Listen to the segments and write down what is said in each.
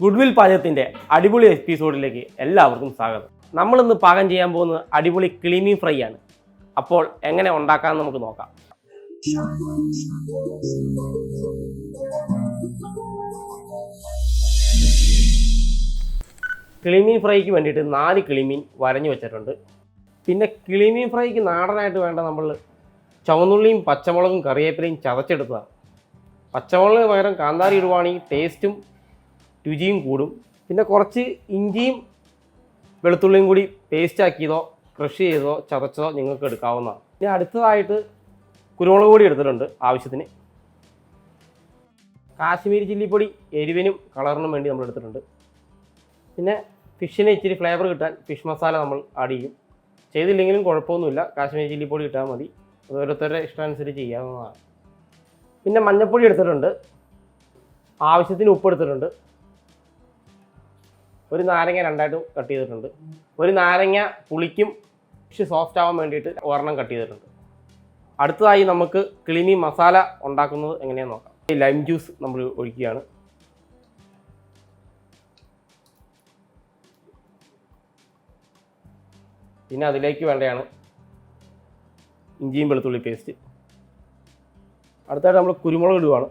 Goodwill പാചകത്തിന്റെ അടിപൊളി എപ്പിസോഡിലേക്ക് എല്ലാവർക്കും സ്വാഗതം. നമ്മളിന്ന് പാകം ചെയ്യാൻ പോകുന്നത് അടിപൊളി ക്ലീമി ഫ്രൈ ആണ്. അപ്പോൾ എങ്ങനെ ഉണ്ടാക്കാമെന്ന് നമുക്ക് നോക്കാം. കിളിമീൻ ഫ്രൈക്ക് വേണ്ടിയിട്ട് നാല് കിളിമീൻ വരഞ്ഞു വെച്ചിട്ടുണ്ട്. പിന്നെ കിളിമീൻ ഫ്രൈക്ക് നാടനായിട്ട് വേണ്ട നമ്മൾ ചുവന്നുള്ളിയും പച്ചമുളകും കറിവേപ്പിലയും ചതച്ചെടുത്തതാണ്. പച്ചമുളകിന് പകരം കാന്താരി ഇടുവാണെങ്കിൽ ടേസ്റ്റും രുചിയും കൂടും. പിന്നെ കുറച്ച് ഇഞ്ചിയും വെളുത്തുള്ളിയും കൂടി പേസ്റ്റ് ആക്കിയതോ ക്രഷ് ചെയ്തതോ ചതച്ചതോ നിങ്ങൾക്ക് എടുക്കാവുന്നതാണ്. ഇനി അടുത്തതായിട്ട് കുരുമുളക് പൊടി എടുത്തിട്ടുണ്ട് ആവശ്യത്തിന്. കാശ്മീരി ചില്ലിപ്പൊടി എരിവിനും കളറിനും വേണ്ടി നമ്മൾ എടുത്തിട്ടുണ്ട്. പിന്നെ ഫിഷിന് ഇച്ചിരി ഫ്ലേവർ കിട്ടാൻ ഫിഷ് മസാല നമ്മൾ ആഡ് ചെയ്യും. ചെയ്തില്ലെങ്കിലും കുഴപ്പമൊന്നുമില്ല. കാശ്മീരി ചില്ലിപ്പൊടി ഇട്ടാൽ മതി. അത് ഓരോരുത്തരുടെ ഇഷ്ടമനുസരിച്ച് ചെയ്യാവുന്നതാണ്. പിന്നെ മഞ്ഞൾപ്പൊടി എടുത്തിട്ടുണ്ട്. ആവശ്യത്തിന് ഉപ്പ് എടുത്തിട്ടുണ്ട്. ഒരു നാരങ്ങ രണ്ടായിട്ട് കട്ട് ചെയ്തിട്ടുണ്ട്. ഒരു നാരങ്ങ പുളിക്കും ഫിഷ് സോഫ്റ്റ് ആവാൻ വേണ്ടിയിട്ട് ഒരെണ്ണം കട്ട് ചെയ്തിട്ടുണ്ട്. അടുത്തതായി നമുക്ക് കിളിമി മസാല ഉണ്ടാക്കുന്നത് എങ്ങനെയാണെന്ന് നോക്കാം. ലൈം ജ്യൂസ് നമ്മൾ ഒഴിക്കുകയാണ്. പിന്നെ അതിലേക്ക് വേണ്ടതാണ് ഇഞ്ചിയും വെളുത്തുള്ളി പേസ്റ്റ് അടുത്തായിട്ട് നമ്മൾ കുരുമുളക് ഇടുകയാണ്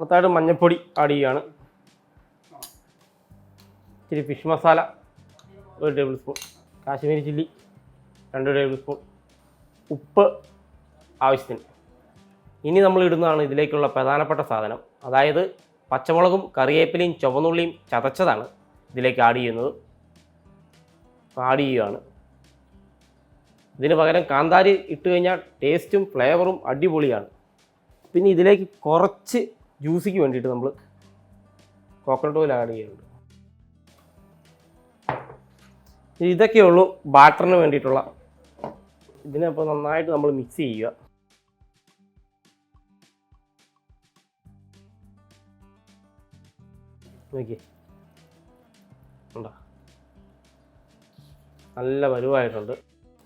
അടുത്തായിട്ട് മഞ്ഞൾപ്പൊടി ആഡ് ചെയ്യുകയാണ് ഇച്ചിരി ഫിഷ് മസാല ഒരു ടേബിൾ സ്പൂൺ കാശ്മീരി ചില്ലി രണ്ട് ടേബിൾ സ്പൂൺ ഉപ്പ് ആവശ്യത്തിന്. ഇനി നമ്മൾ ഇടുന്നതാണ് ഇതിലേക്കുള്ള പ്രധാനപ്പെട്ട സാധനം. അതായത് പച്ചമുളകും കറിവേപ്പിലയും ചുവന്നുള്ളിയും ചതച്ചതാണ് ഇതിലേക്ക് ആഡ് ചെയ്യുന്നത്. ആഡ് ചെയ്യുകയാണ്. ഇതിന് പകരം കാന്താരി ഇട്ട് കഴിഞ്ഞാൽ ടേസ്റ്റും ഫ്ലേവറും അടിപൊളിയാണ്. പിന്നെ ഇതിലേക്ക് കുറച്ച് ജ്യൂസിക്ക് വേണ്ടിയിട്ട് നമ്മൾ കോക്കനട്ട് ഓയിൽ ആഡ് ചെയ്യുന്നുണ്ട്. ഇതൊക്കെ ഉള്ളൂ ബാറ്ററിന് വേണ്ടിയിട്ടുള്ള. ഇതിനപ്പോൾ നന്നായിട്ട് നമ്മൾ മിക്സ് ചെയ്യുക. നല്ല വലുവായിട്ടുണ്ട്.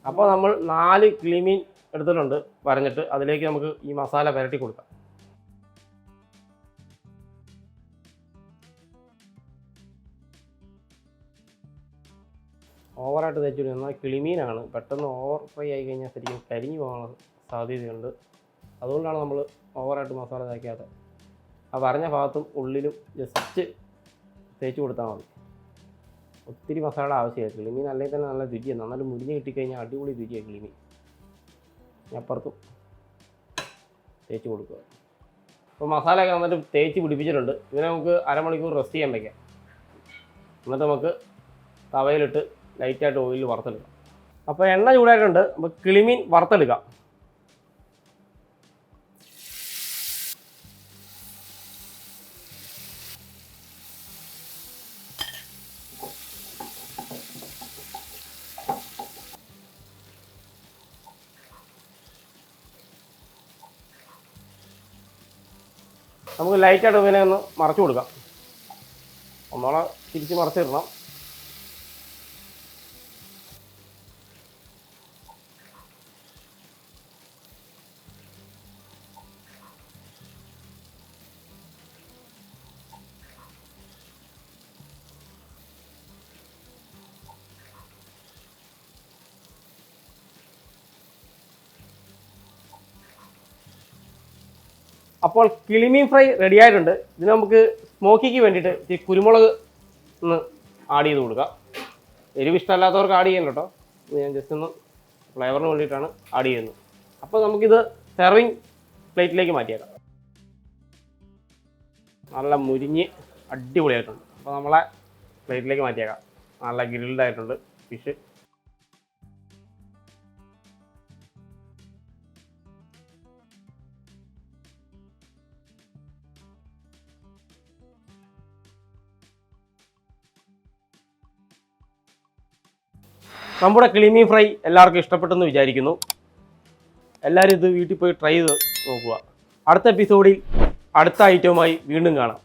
അപ്പോൾ നമ്മൾ നാല് ക്ലീമീൻ എടുത്തിട്ടുണ്ട്. വരഞ്ഞിട്ട് അതിലേക്ക് നമുക്ക് ഈ മസാല പുരട്ടി കൊടുക്കാം. ഓവറായിട്ട് തേച്ചിട്ട് എന്നാൽ കിളിമീനാണ്. പെട്ടെന്ന് ഓവർ ഫ്രൈ ആയി കഴിഞ്ഞാൽ ശരിക്കും കരിഞ്ഞു പോകാനുള്ള സാധ്യതയുണ്ട്. അതുകൊണ്ടാണ് നമ്മൾ ഓവറായിട്ട് മസാല തേക്കാതെ ആ പറഞ്ഞ ഭാഗത്തും ഉള്ളിലും ജസ്റ്റ് തേച്ച് കൊടുത്താൽ മതി. ഒത്തിരി മസാല ആവശ്യമില്ല. കിളിമീൻ അല്ലെങ്കിൽ തന്നെ നല്ല രുചിയാണ്. നന്നായിട്ട് മുരിഞ്ഞ് കിട്ടിക്കഴിഞ്ഞാൽ അടിപൊളി രുചിയാണ് കിളിമീൻ. അപ്പുറത്തും തേച്ച് കൊടുക്കുക. അപ്പോൾ മസാലയൊക്കെ നന്നായിട്ട് തേച്ച് പിടിപ്പിച്ചിട്ടുണ്ട്. ഇതിനെ നമുക്ക് അരമണിക്കൂർ റെസ്റ്റ് ചെയ്യാൻ വയ്ക്കാം എന്നിട്ട് നമുക്ക് തവയിലിട്ട് ലൈറ്റായിട്ട് ഓയിൽ വറുത്തെടുക്കാം. അപ്പോൾ എണ്ണ ചൂടായിട്ടുണ്ട്. അപ്പോൾ കിളിമീൻ വറുത്തെടുക്കാം. നമുക്ക് ലൈറ്റായിട്ട് ഇതിനെ ഒന്ന് മറച്ചു കൊടുക്കാം. ഒന്നോളം തിരിച്ച് മറച്ചിടണം. അപ്പോൾ കിളിമീൻ ഫ്രൈ റെഡി ആയിട്ടുണ്ട്. ഇതിന് നമുക്ക് സ്മോക്കിക്ക് വേണ്ടിയിട്ട് ഈ കുരുമുളക് ഒന്ന് ആഡ് ചെയ്ത് കൊടുക്കാം. എരിവ് ഇഷ്ടമല്ലാത്തവർക്ക് ആഡ് ചെയ്യാൻ കേട്ടോ. ഞാൻ ജസ്റ്റ് ഒന്ന് ഫ്ലേവറിന് വേണ്ടിയിട്ടാണ് ആഡ് ചെയ്യുന്നത്. അപ്പോൾ നമുക്കിത് സെർവിങ് പ്ലേറ്റിലേക്ക് മാറ്റിയേക്കാം. നല്ല മുരിഞ്ഞ് അടിപൊളിയായിട്ടുണ്ട്. അപ്പോൾ നമ്മളെ പ്ലേറ്റിലേക്ക് മാറ്റിയേക്കാം. നല്ല ഗ്രിൽഡായിട്ടുണ്ട് ഫിഷ് നമ്മുടെ കിളിമീ ഫ്രൈ എല്ലാവർക്കും ഇഷ്ടപ്പെട്ടെന്ന് വിചാരിക്കുന്നു. എല്ലാവരും ഇത് വീട്ടിൽ പോയി ട്രൈ ചെയ്ത് നോക്കുക. അടുത്ത എപ്പിസോഡിൽ അടുത്ത ഐറ്റവുമായി വീണ്ടും കാണാം.